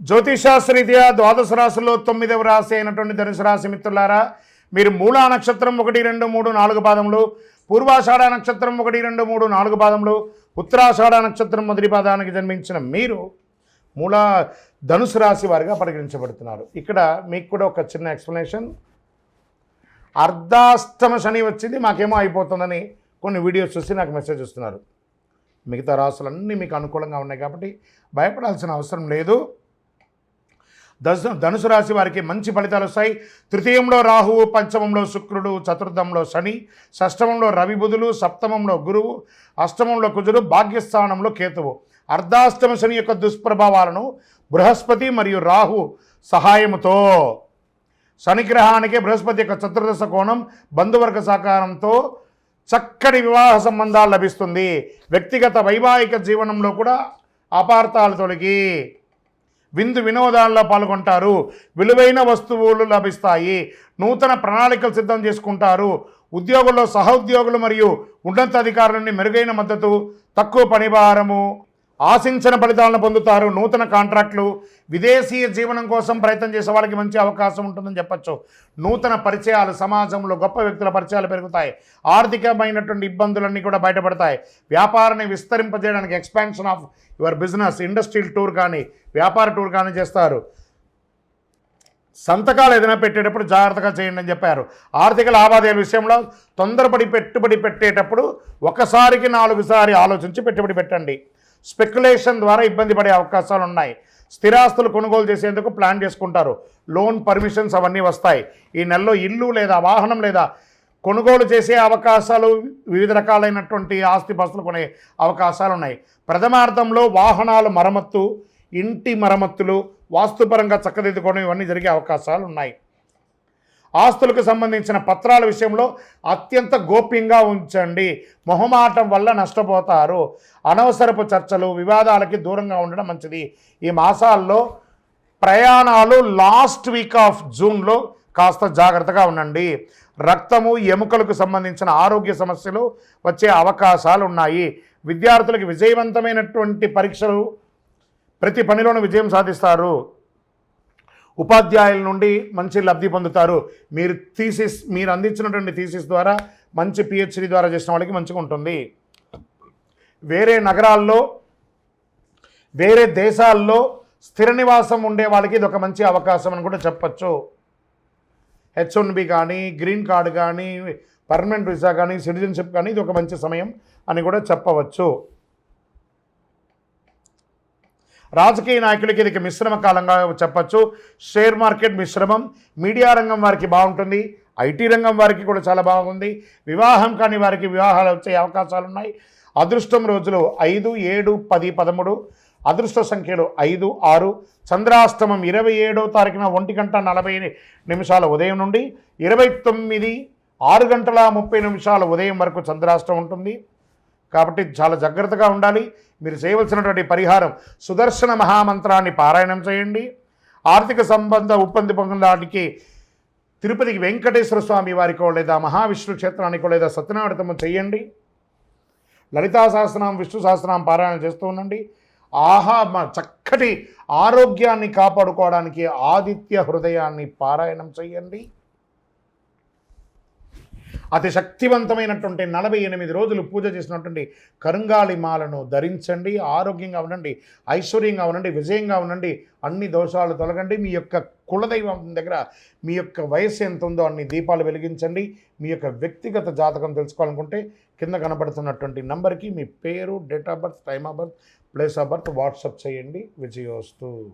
జ్యోతిషాస్త్రీత్యా ద్వాదశ రాశుల్లో తొమ్మిదవ రాశి అయినటువంటి ధనుసు రాశి మిత్రులారా మీరు మూలా నక్షత్రం ఒకటి రెండు మూడు నాలుగు పాదములు పూర్వాషాఢ నక్షత్రం ఒకటి రెండు మూడు నాలుగు పాదములు ఉత్తరాషాఢ నక్షత్రం మొదటి పాదానికి జన్మించిన మీరు మూలా ధనుసు రాశి వారిగా పరిగణించబడుతున్నారు. ఇక్కడ మీకు కూడా ఒక చిన్న ఎక్స్ప్లెనేషన్. అర్ధాష్టమ శని వచ్చింది మాకేమో అయిపోతుందని కొన్ని వీడియోస్ చూసి నాకు మెసేజ్ వస్తున్నారు మిగతా రాసులన్నీ మీకు అనుకూలంగా ఉన్నాయి కాబట్టి భయపడాల్సిన అవసరం లేదు. దశ ధనుసు రాశి వారికి మంచి ఫలితాలు వస్తాయి. తృతీయంలో రాహువు పంచమంలో శుక్రుడు చతుర్థంలో శని షష్టమంలో రవి బుధులు సప్తమంలో గురువు అష్టమంలో కుజుడు భాగ్యస్థానంలో కేతువు. అర్ధాష్టమ శని యొక్క దుష్ప్రభావాలను బృహస్పతి మరియు రాహు సహాయముతో శనిగ్రహానికి బృహస్పతి యొక్క చతుర్దశ కోణం బంధువర్గ సహకారంతో చక్కటి వివాహ సంబంధాలు లభిస్తుంది. వ్యక్తిగత వైవాహిక జీవనంలో కూడా అపార్థాలు తొలగి విందు వినోదాల్లో పాల్గొంటారు. విలువైన వస్తువులు లభిస్తాయి. నూతన ప్రణాళికలు సిద్ధం చేసుకుంటారు. ఉద్యోగుల్లో సహోద్యోగులు మరియు ఉన్నతాధికారుల నుండి మెరుగైన మద్దతు తక్కువ పనిభారము ఆశించిన ఫలితాలను పొందుతారు. నూతన కాంట్రాక్టులు విదేశీయ జీవనం కోసం ప్రయత్నం చేసే వాళ్ళకి మంచి అవకాశం ఉంటుందని చెప్పచ్చు. నూతన పరిచయాలు సమాజంలో గొప్ప వ్యక్తుల పరిచయాలు పెరుగుతాయి. ఆర్థికమైనటువంటి ఇబ్బందులన్నీ కూడా బయటపడతాయి. వ్యాపారాన్ని విస్తరింపజేయడానికి expansion of your business industrial tour కానీ వ్యాపార టూర్ కానీ చేస్తారు. సంతకాలు ఏదైనా పెట్టేటప్పుడు జాగ్రత్తగా చేయండి అని చెప్పారు. ఆర్థిక లావాదేవీల విషయంలో తొందరపడి పెట్టుబడి పెట్టేటప్పుడు ఒకసారికి నాలుగుసారి ఆలోచించి పెట్టుబడి పెట్టండి. స్పెక్యులేషన్ ద్వారా ఇబ్బంది పడే అవకాశాలు ఉన్నాయి. స్థిరాస్తులు కొనుగోలు చేసేందుకు ప్లాన్ చేసుకుంటారు. లోన్ పర్మిషన్స్ అవన్నీ వస్తాయి. ఈ నెలలో ఇల్లు లేదా వాహనం లేదా కొనుగోలు చేసే అవకాశాలు వివిధ రకాలైనటువంటి ఆస్తిపాస్తులు కొనే అవకాశాలు ఉన్నాయి. ప్రథమార్థంలో వాహనాల మరమ్మత్తు ఇంటి మరమ్మతులు వాస్తుపరంగా చక్కదిద్దుకోవడం ఇవన్నీ జరిగే అవకాశాలు ఉన్నాయి. ఆస్తులకు సంబంధించిన పత్రాల విషయంలో అత్యంత గోప్యంగా ఉంచండి. మొహమాటం వల్ల నష్టపోతారు. అనవసరపు చర్చలు వివాదాలకి దూరంగా ఉండడం మంచిది. ఈ మాసాల్లో ప్రయాణాలు లాస్ట్ వీక్ ఆఫ్ జూన్లో కాస్త జాగ్రత్తగా ఉండండి. రక్తము ఎముకలకు సంబంధించిన ఆరోగ్య సమస్యలు వచ్చే అవకాశాలు ఉన్నాయి. విద్యార్థులకు విజయవంతమైనటువంటి పరీక్షలు ప్రతి పనిలోనూ విజయం సాధిస్తారు. ఉపాధ్యాయుల నుండి మంచి లబ్ధి పొందుతారు. మీరు థీసిస్ మీరు అందించినటువంటి థీసిస్ ద్వారా మంచి పిహెచ్డి ద్వారా చేసిన వాళ్ళకి మంచిగా ఉంటుంది. వేరే నగరాల్లో వేరే దేశాల్లో స్థిర నివాసం ఉండే వాళ్ళకి ఇది ఒక మంచి అవకాశం అని కూడా చెప్పచ్చు. హెచ్ వన్ బి కానీ గ్రీన్ కార్డు కానీ పర్మనెంట్ వీసా కానీ సిటిజన్షిప్ కానీ ఇది ఒక మంచి సమయం అని కూడా చెప్పవచ్చు. రాజకీయ నాయకులకి ఇది మిశ్రమ కాలంగా చెప్పచ్చు. షేర్ మార్కెట్ మిశ్రమం మీడియా రంగం వారికి బాగుంటుంది ఐటీ రంగం వారికి కూడా చాలా బాగుంది. వివాహం కాని వారికి వివాహాలు వచ్చే అవకాశాలు ఉన్నాయి అదృష్టం రోజులు ఐదు ఏడు పది పదమూడు అదృష్ట సంఖ్యలు ఐదు ఆరు చంద్రాష్టమం ఇరవై ఏడో తారీఖున ఒంటి గంట నలభై నిమిషాల ఉదయం నుండి ఇరవై తొమ్మిది ఆరు గంటల ముప్పై నిమిషాల ఉదయం వరకు చంద్రాష్టం ఉంటుంది. కాబట్టి చాలా జాగ్రత్తగా ఉండాలి. మీరు చేయవలసినటువంటి పరిహారం సుదర్శన మహామంత్రాన్ని పారాయణం చేయండి. ఆర్థిక సంబంధ ఉప్పంది పొందడానికి తిరుపతికి వెంకటేశ్వర స్వామి వారికో లేదా మహావిష్ణు క్షేత్రానికో లేదా సత్యనారాయణతము చేయండి లలితా సహస్రనామం విష్ణు సహస్రనామం పారాయణం చేస్తూ ఉండండి. ఆహా చక్కటి ఆరోగ్యాన్ని కాపాడుకోవడానికి ఆదిత్య హృదయాన్ని పారాయణం చేయండి అతి శక్తివంతమైనటువంటి నలభై ఎనిమిది రోజులు పూజ చేసినటువంటి కరుంగాళి మాలను ధరించండి ఆరోగ్యంగా ఉండండి ఐశ్వర్యంగా ఉండండి విజయంగా ఉండండి అన్ని దోషాలు తొలగండి. మీ యొక్క కులదైవం దగ్గర మీ యొక్క వయసు ఎంత ఉందో అన్ని దీపాలు వెలిగించండి. మీ యొక్క వ్యక్తిగత జాతకం తెలుసుకోవాలనుకుంటే కింద కనబడుతున్నటువంటి నంబర్కి మీ పేరు date of birth time of birth place of birth WhatsApp చేయండి. విజయోస్తు.